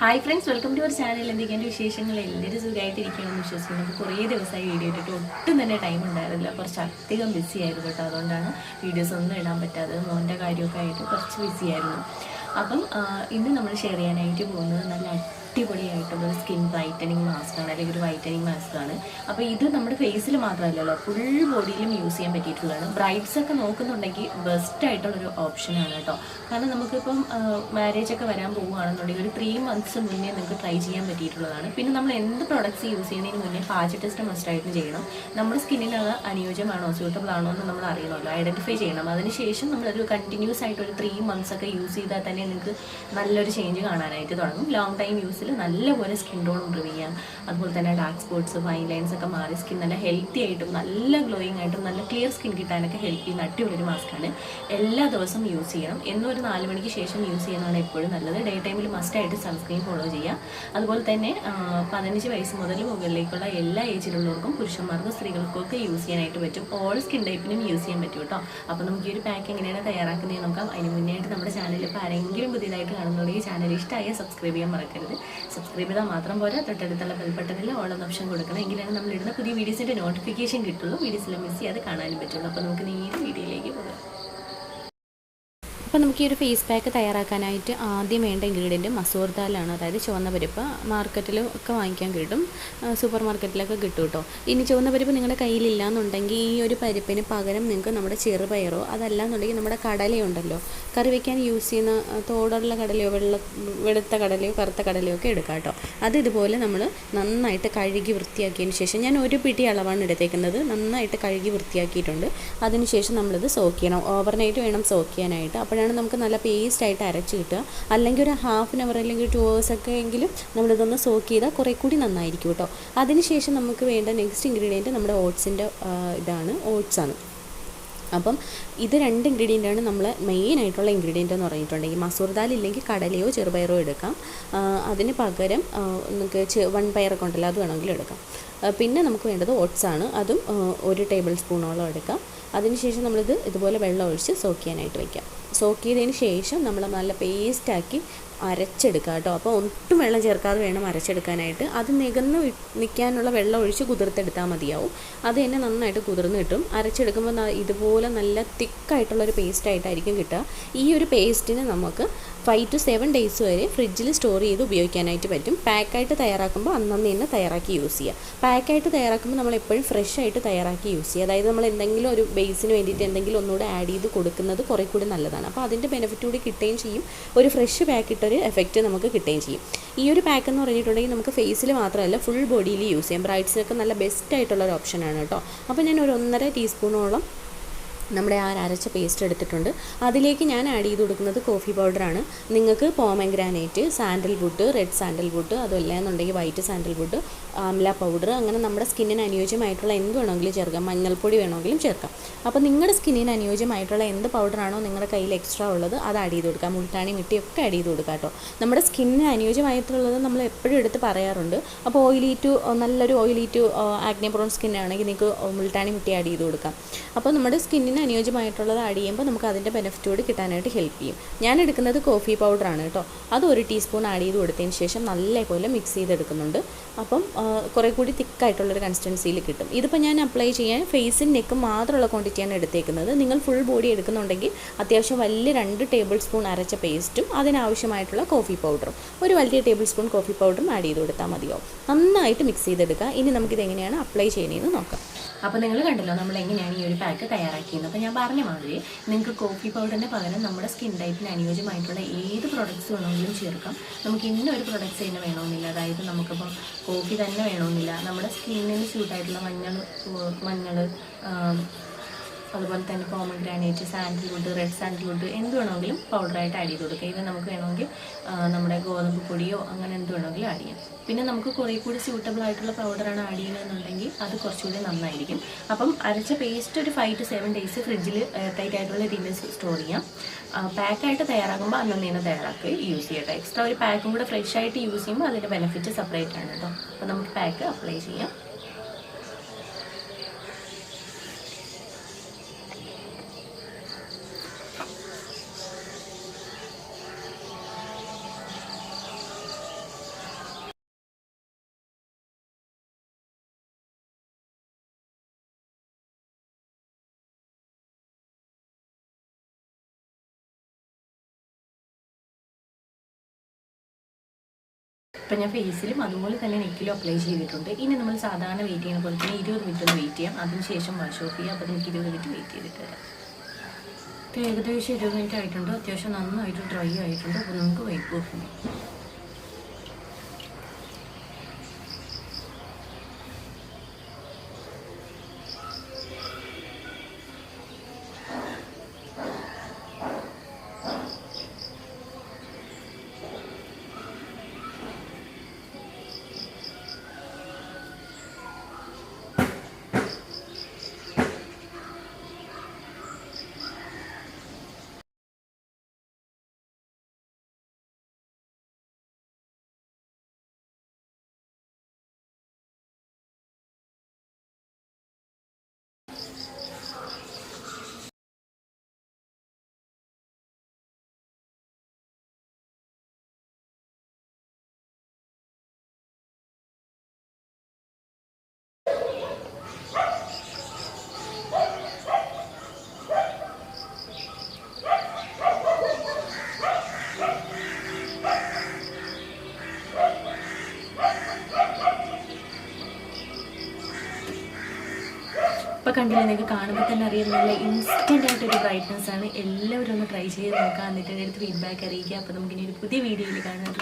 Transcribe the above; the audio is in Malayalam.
Hi friends welcome to our channel എന്തൊക്കെയാണ് വിശേഷങ്ങൾ? എല്ലാവരും സുഖമായിട്ടിരിക്കുകയാണെന്ന് വിശ്വസിക്കുന്നു. നമുക്ക് കുറേ ദിവസമായി വീഡിയോ ഇട്ടിട്ട് ഒട്ടും തന്നെ ടൈം ഉണ്ടായിരുന്നില്ല. കുറച്ച് അധികം ബിസി ആയിരുന്നു കേട്ടോ. അതുകൊണ്ടാണ് വീഡിയോസ് ഒന്നും ഇടാൻ പറ്റാതെ മോന്റെ കാര്യമൊക്കെ ആയിട്ട് കുറച്ച് ബിസി ആയിരുന്നു. അപ്പം ഇന്ന് നമ്മൾ ഷെയർ ചെയ്യാനായിട്ട് പോകുന്നത് നല്ല അടിപൊളിയായിട്ടുള്ള സ്കിൻ വൈറ്റനിങ് മാസ്ക് ആണ് അല്ലെങ്കിൽ ഒരു വൈറ്റനിങ് മാസ്ക് ആണ്. അപ്പോൾ ഇത് നമ്മുടെ ഫേസിൽ മാത്രമല്ലല്ലോ ഫുൾ ബോഡിയിലും യൂസ് ചെയ്യാൻ പറ്റിയിട്ടുള്ളതാണ്. ബ്രൈറ്റ്സ് ഒക്കെ നോക്കുന്നുണ്ടെങ്കിൽ ബെസ്റ്റ് ആയിട്ടുള്ളൊരു ഓപ്ഷനാണ് കേട്ടോ. കാരണം നമുക്കിപ്പം മാരേജ് ഒക്കെ വരാൻ പോവുകയാണെന്നുണ്ടെങ്കിൽ ഒരു ത്രീ മന്ത്സ് മുന്നേ നിങ്ങൾക്ക് ട്രൈ ചെയ്യാൻ പറ്റിയിട്ടുള്ളതാണ്. പിന്നെ നമ്മൾ എന്ത് പ്രൊഡക്ട്സ് യൂസ് ചെയ്യുന്നതിന് മുന്നേ പാച്ച് ടെസ്റ്റ് മസ്റ്റായിട്ടും ചെയ്യണം. നമ്മുടെ സ്കിന്നിന് അത് അനുയോജ്യമാണോ സ്യൂട്ടബിൾ ആണോ എന്ന് നമ്മൾ അറിയണമല്ലോ ഐഡന്റിഫൈ ചെയ്യണം. അതിനുശേഷം നമ്മളൊരു കണ്ടിന്യൂസ് ആയിട്ട് ഒരു ത്രീ മന്ത്സ് ഒക്കെ യൂസ് ചെയ്താൽ തന്നെ നിങ്ങൾക്ക് നല്ലൊരു ചേഞ്ച് കാണാനായിട്ട് തുടങ്ങും. ലോങ് ടൈം യൂസിൽ നല്ലപോലെ സ്കിൻ ടോൺ ഇമ്പ്രൂവ് ചെയ്യാം. അതുപോലെ തന്നെ ഡാർക്ക് സ്പോട്ട്സ് ഫൈൻ ലൈൻസ് ഒക്കെ മാറി സ്കിൻ നല്ല ഹെൽത്തി ആയിട്ടും നല്ല ഗ്ലോയിങ് ആയിട്ടും നല്ല ക്ലിയർ സ്കിൻ കിട്ടാനൊക്കെ ഹെൽപ്പ് ചെയ്യുന്ന അടിപൊളി മാസ്ക് മാസ്കാണ് എല്ലാ ദിവസവും യൂസ് ചെയ്യണം. എന്നും ഒരു നാല് മണിക്ക് ശേഷം യൂസ് ചെയ്യുന്നതാണ് എപ്പോഴും നല്ലത്. ഡേ ടൈമിൽ മസ്റ്റായിട്ട് സൺസ്ക്രീൻ ഫോളോ ചെയ്യാം അതുപോലെ തന്നെ പതിനഞ്ച് വയസ്സ് മുതൽ മുകളിലേക്കുള്ള എല്ലാ ഏജിലുള്ളവർക്കും പുരുഷന്മാർക്കും സ്ത്രീകൾക്കും ഒക്കെ യൂസ് ചെയ്യാനായിട്ട് പറ്റും. ഓൾ സ്കിൻ ടൈപ്പിനും യൂസ് ചെയ്യാൻ പറ്റും കേട്ടോ അപ്പോൾ നമുക്ക് ഈ ഒരു പാക്ക് എങ്ങനെയാണ് തയ്യാറാക്കുന്നത് നോക്കാം. അതിന് മുന്നേ ആയിട്ട് നമ്മുടെ ചാനലിൽ ഇപ്പോൾ ആരെങ്കിലും പുതിയതായിട്ട് കാണുന്നുണ്ടെങ്കിൽ ചാനൽ ഇഷ്ടമായ സബ്സ്ക്രൈബ് ചെയ്യാൻ മറക്കരുത്. സബ്സ്ക്രൈബ് ചെയ്താൽ മാത്രം പോരാ. തൊട്ടടുത്തുള്ള ബെൽബട്ടണിൽ എന്ന ഓപ്ഷൻ കൊടുക്കണം. എങ്കിലാണ് നമ്മൾ ഇടുന്ന പുതിയ വീഡിയോസിന്റെ നോട്ടിഫിക്കേഷൻ കിട്ടുള്ളൂ. വീഡിയോസിൽ മിസ് ചെയ്യാതെ കാണാനും പറ്റുള്ളൂ. അപ്പോൾ നമുക്ക് നേരെ വീഡിയോയിലേക്ക് പോകാം. അപ്പോൾ നമുക്ക് ഈ ഒരു ഫേസ് പാക്ക് തയ്യാറാക്കാനായിട്ട് ആദ്യം വേണ്ട ഇൻഗ്രീഡിയന്റ് മസൂർ ദാലാണ് അതായത് ചുവന്ന പരിപ്പ് മാർക്കറ്റിൽ ഒക്കെ വാങ്ങിക്കാൻ കിട്ടും. സൂപ്പർ മാർക്കറ്റിലൊക്കെ കിട്ടും കേട്ടോ ഇനി ചുവന്ന പരിപ്പ് നിങ്ങളുടെ കയ്യിലില്ല എന്നുണ്ടെങ്കിൽ ഈ ഒരു പരിപ്പിന് പകരം നിങ്ങൾക്ക് നമ്മുടെ ചെറുപയറോ അതല്ല എന്നുണ്ടെങ്കിൽ നമ്മുടെ കടലയുണ്ടല്ലോ കറി വയ്ക്കാൻ യൂസ് ചെയ്യുന്ന തോടുള്ള കടലയോ വെള്ള വെളുത്ത കടലയോ കറുത്ത കടലയോ ഒക്കെ എടുക്കാം കേട്ടോ അത് ഇതുപോലെ നമ്മൾ നന്നായിട്ട് കഴുകി വൃത്തിയാക്കിയതിന് ശേഷം ഞാൻ ഒരു പിടി അളവാണ് എടുത്തേക്കുന്നത്. നന്നായിട്ട് കഴുകി വൃത്തിയാക്കിയിട്ടുണ്ട്. അതിനുശേഷം നമ്മളിത് സോക്ക് ചെയ്യണം. ഓവർനൈറ്റ് വേണം സോക്ക് ചെയ്യാനായിട്ട്. അപ്പോഴാണ് നമുക്ക് നല്ല പേസ്റ്റ് ആയിട്ട് അരച്ച് കിട്ടുക. അല്ലെങ്കിൽ ഒരു ഹാഫ് ആൻ അവർ അല്ലെങ്കിൽ ടു അവേഴ്സ് ഒക്കെ എങ്കിലും നമ്മളിതൊന്ന് സോക്ക് ചെയ്താൽ കുറേ കൂടി നന്നായിരിക്കും കേട്ടോ. അതിനുശേഷം നമുക്ക് വേണ്ട നെക്സ്റ്റ് ഇൻഗ്രീഡിയന്റ് നമ്മുടെ ഓട്സിന്റെ ഇതാണ്. ഓട്സാണ് അപ്പം ഇത് രണ്ട് ഇൻഗ്രീഡിയന്റാണ് നമ്മൾ മെയിൻ ആയിട്ടുള്ള ഇൻഗ്രീഡിയന്റ് എന്ന് പറഞ്ഞിട്ടുണ്ടെങ്കിൽ മസൂർ ദാൽ ഇല്ലെങ്കിൽ കടലയോ ചെറുപയറോ എടുക്കാം. അതിന് പകരം നിങ്ങൾക്ക് വൺ പയറൊക്കെ ഉണ്ടല്ലോ അത് വേണമെങ്കിലും എടുക്കാം. പിന്നെ നമുക്ക് വേണ്ടത് ഓട്സ് ആണ്. അതും ഒരു ടേബിൾ സ്പൂണോളം എടുക്കാം. അതിനുശേഷം നമ്മളിത് ഇതുപോലെ വെള്ളം ഒഴിച്ച് സോക്ക് ചെയ്യാനായിട്ട് വയ്ക്കാം സോക്ക് ചെയ്തതിന് ശേഷം നമ്മൾ നല്ല പേസ്റ്റാക്കി അരച്ചെടുക്കുക കേട്ടോ. അപ്പോൾ ഒട്ടും വെള്ളം ചേർക്കാതെ വേണം അരച്ചെടുക്കാനായിട്ട്. അത് നികന്ന് നിൽക്കാനുള്ള വെള്ളം ഒഴിച്ച് കുതിർത്തെടുത്താൽ മതിയാവും. അത് തന്നെ നന്നായിട്ട് കുതിർന്ന് കിട്ടും. അരച്ചെടുക്കുമ്പോൾ ഇതുപോലെ നല്ല തിക്കായിട്ടുള്ളൊരു പേസ്റ്റായിട്ടായിരിക്കും കിട്ടുക. ഈ ഒരു പേസ്റ്റിന് നമുക്ക് ഫൈവ് ടു സെവൻ ഡേയ്സ് വരെ ഫ്രിഡ്ജിൽ സ്റ്റോർ ചെയ്ത് ഉപയോഗിക്കാനായിട്ട് പറ്റും. പാക്കായിട്ട് തയ്യാറാക്കുമ്പോൾ അന്നന്ന് തന്നെ തയ്യാറാക്കി യൂസ് ചെയ്യുക. പാക്കായിട്ട് തയ്യാറാക്കുമ്പോൾ നമ്മൾ എപ്പോഴും ഫ്രഷ് ആയിട്ട് തയ്യാറാക്കി യൂസ് ചെയ്യുക. അതായത് നമ്മൾ എന്തെങ്കിലും ഒരു ബേസിന് വേണ്ടിയിട്ട് എന്തെങ്കിലും ഒന്നുകൂടെ ആഡ് ചെയ്ത് കൊടുക്കുന്നത് കുറേ കൂടി നല്ലതാണ്. അപ്പോൾ അതിന്റെ ബെനിഫിറ്റ് കൂടി കിട്ടുകയും ചെയ്യും. ഒരു ഫ്രഷ് പാക്ക് ഇട്ടൊരു എഫക്റ്റ് നമുക്ക് കിട്ടുകയും ചെയ്യും. ഈ ഒരു പാക്ക് എന്ന് പറഞ്ഞിട്ടുണ്ടെങ്കിൽ നമുക്ക് ഫേസിൽ മാത്രമല്ല ഫുൾ ബോഡിയിൽ യൂസ് ചെയ്യാം. ബ്രൈറ്റ്സിനൊക്കെ നല്ല ബെസ്റ്റ് ആയിട്ടുള്ള ഒരു ഓപ്ഷനാണ് കേട്ടോ. അപ്പോൾ ഞാൻ ഒരു ഒന്നര ടീസ്പൂണോളം നമ്മുടെ ആ അരച്ച പേസ്റ്റ് എടുത്തിട്ടുണ്ട്. അതിലേക്ക് ഞാൻ ആഡ് ചെയ്ത് കൊടുക്കുന്നത് കോഫി പൗഡറാണ് നിങ്ങൾക്ക് pomegranate sandalwood red sandal sandalwood അതുമല്ല എന്നുണ്ടെങ്കിൽ white sandal sandalwood amla powder അങ്ങനെ നമ്മുടെ സ്കിന്നിന് അനുയോജ്യമായിട്ടുള്ള എന്ത് വേണമെങ്കിലും ചേർക്കാം. മഞ്ഞൾപ്പൊടി വേണമെങ്കിലും ചേർക്കാം. അപ്പോൾ നിങ്ങളുടെ സ്കിന്നിന് അനുയോജ്യമായിട്ടുള്ള എന്ത് പൗഡറാണോ നിങ്ങളുടെ കയ്യിൽ എക്സ്ട്രാ ഉള്ളത് അത് ആഡ് ചെയ്ത് കൊടുക്കാം. മുൾട്ടാണി മിട്ടിയൊക്കെ ആഡ് ചെയ്ത് കൊടുക്കാം കേട്ടോ. നമ്മുടെ സ്കിന്നിന് അനുയോജ്യമായിട്ടുള്ളത് നമ്മൾ എപ്പോഴും എടുത്ത് പറയാറുണ്ട്. അപ്പോൾ ഓയിലി ടു നല്ലൊരു ഓയിലി ടു ആഗ്നെ പ്രോൺ സ്കിന്നാണെങ്കിൽ നിങ്ങൾക്ക് മുൾട്ടാണി മിട്ടി ആഡ് ചെയ്ത് കൊടുക്കാം. അപ്പോൾ നമ്മുടെ സ്കിന്നിന് അനുയോജ്യമായിട്ടുള്ളത് ആഡ് ചെയ്യുമ്പോൾ നമുക്ക് അതിന്റെ ബെനിഫിറ്റ് കൂടി കിട്ടാനായിട്ട് ഹെൽപ്പ് ചെയ്യും. ഞാൻ എടുക്കുന്നത് കോഫി പൗഡറാണ് കേട്ടോ. അത് ഒരു ടീസ്പൂൺ ആഡ് ചെയ്ത് കൊടുത്തതിന് ശേഷം നല്ലപോലെ മിക്സ് ചെയ്തെടുക്കുന്നുണ്ട്. അപ്പം കുറേ കൂടി തിക്കായിട്ടുള്ളൊരു കൺസിസ്റ്റൻസിയിൽ കിട്ടും. ഇതിപ്പോൾ ഞാൻ അപ്ലൈ ചെയ്യാൻ ഫേസും നെക്കും മാത്രമുള്ള ക്വാണ്ടിറ്റിയാണ് എടുത്തേക്കുന്നത്. നിങ്ങൾ ഫുൾ ബോഡി എടുക്കുന്നുണ്ടെങ്കിൽ അത്യാവശ്യം വലിയ രണ്ട് ടേബിൾ സ്പൂൺ അരച്ച പേസ്റ്റും അതിനാവശ്യമായിട്ടുള്ള കോഫി പൗഡറും ഒരു വലിയ ടേബിൾ സ്പൂൺ കോഫി പൗഡറും ആഡ് ചെയ്ത് കൊടുത്താൽ മതിയാവും. നന്നായിട്ട് മിക്സ് ചെയ്തെടുക്കുക. ഇനി നമുക്കിത് എങ്ങനെയാണ് അപ്ലൈ ചെയ്യുന്നതെന്ന് നോക്കാം. അപ്പോൾ നിങ്ങൾ കണ്ടല്ലോ നമ്മൾ എങ്ങനെയാണ് ഈ ഒരു പാക്ക് തയ്യാറാക്കിയത് അപ്പോൾ ഞാൻ പറഞ്ഞ മാതിരി നിങ്ങൾക്ക് കോഫി പൗഡറിന് പകരം നമ്മുടെ സ്കിൻ ടൈപ്പിന് അനുയോജ്യമായിട്ടുള്ള ഏത് പ്രൊഡക്ട്സ് വേണമെങ്കിലും ചേർക്കാം. നമുക്ക് ഇന്ന ഒരു പ്രൊഡക്ട്സ് തന്നെ വേണമെന്നില്ല. അതായത് നമുക്കിപ്പോൾ കോഫി തന്നെ വേണമെന്നില്ല. നമ്മുടെ സ്കിന്നിന് സ്യൂട്ടായിട്ടുള്ള മഞ്ഞൾ മഞ്ഞൾ അതുപോലെ തന്നെ പോമഗ്രാനൈറ്റ് സാൻഡൽവുഡ് റെഡ് സാൻഡൽവുഡ് എന്ത് വേണമെങ്കിലും പൗഡറായിട്ട് ആഡ് ചെയ്ത് കൊടുക്കുക ഇത് നമുക്ക് വേണമെങ്കിൽ നമ്മുടെ ഗോതമ്പ് പൊടിയോ അങ്ങനെ എന്ത് വേണമെങ്കിലും ആഡ് ചെയ്യാം. പിന്നെ നമുക്ക് കുറേ കൂടി സ്യൂട്ടബിൾ ആയിട്ടുള്ള പൗഡറാണ് ആഡ് ചെയ്യുന്നതെന്നുണ്ടെങ്കിൽ അത് കുറച്ചുകൂടി നന്നായിരിക്കും. അപ്പം അരച്ച പേസ്റ്റ് ഒരു ഫൈവ് ടു സെവൻ ഡേയ്സ് ഫ്രിഡ്ജിൽ ടൈറ്റ് ആയിട്ടുള്ള രീതിയിൽ സ്റ്റോർ ചെയ്യാം. പാക്കായിട്ട് തയ്യാറാകുമ്പോൾ അന്ന് തന്നെ തയ്യാറാക്കി യൂസ് ചെയ്യട്ടെ. എക്സ്ട്രാ ഒരു പാക്കും കൂടെ ഫ്രഷ് ആയിട്ട് യൂസ് ചെയ്യുമ്പോൾ അതിന്റെ ബെനിഫിറ്റ് സെപ്പറേറ്റ് ആണ് കേട്ടോ അപ്പോൾ നമുക്ക് പാക്ക് അപ്ലൈ ചെയ്യാം. ഇപ്പം ഞാൻ ഫേസിലും അതുപോലെ തന്നെ നെക്കിലും അപ്ലൈ ചെയ്തിട്ടുണ്ട്. ഇനി നമ്മൾ സാധാരണ വെയിറ്റ് ചെയ്യുന്ന പോലെ തന്നെ ഇരുപത് മിനിറ്റ് ഒന്ന് വെയിറ്റ് ചെയ്യാം. അതിനുശേഷം വാഷ് ഓഫ് ചെയ്യാം. അപ്പോൾ നമുക്ക് ഇരുപത് മിനിറ്റ് വെയിറ്റ് ചെയ്തിട്ട് വരാം. ഏകദേശം ഇരുപത് മിനിറ്റ് ആയിട്ടുണ്ട്. അത്യാവശ്യം നന്നായിട്ട് ഡ്രൈ ആയിട്ടുണ്ട്. അപ്പോൾ നമുക്ക് വൈറ്റ് ഓഫ് ചെയ്യാം ഇപ്പൊ കണ്ടില്ലേ നിങ്ങൾക്ക് കാണുമ്പോൾ തന്നെ അറിയാം നല്ല ഇൻസ്റ്റന്റ് ആയിട്ടൊരു ബ്രൈറ്റ്നസ് ആണ്. എല്ലാവരും ഒന്ന് ട്രൈ ചെയ്ത് നോക്കാം. എന്നിട്ട് എന്റെ അടുത്ത് ഫീഡ്ബാക്ക് അറിയിക്കുക. അപ്പോൾ നമുക്കിനി ഒരു പുതിയ വീഡിയോയിൽ കാണാൻ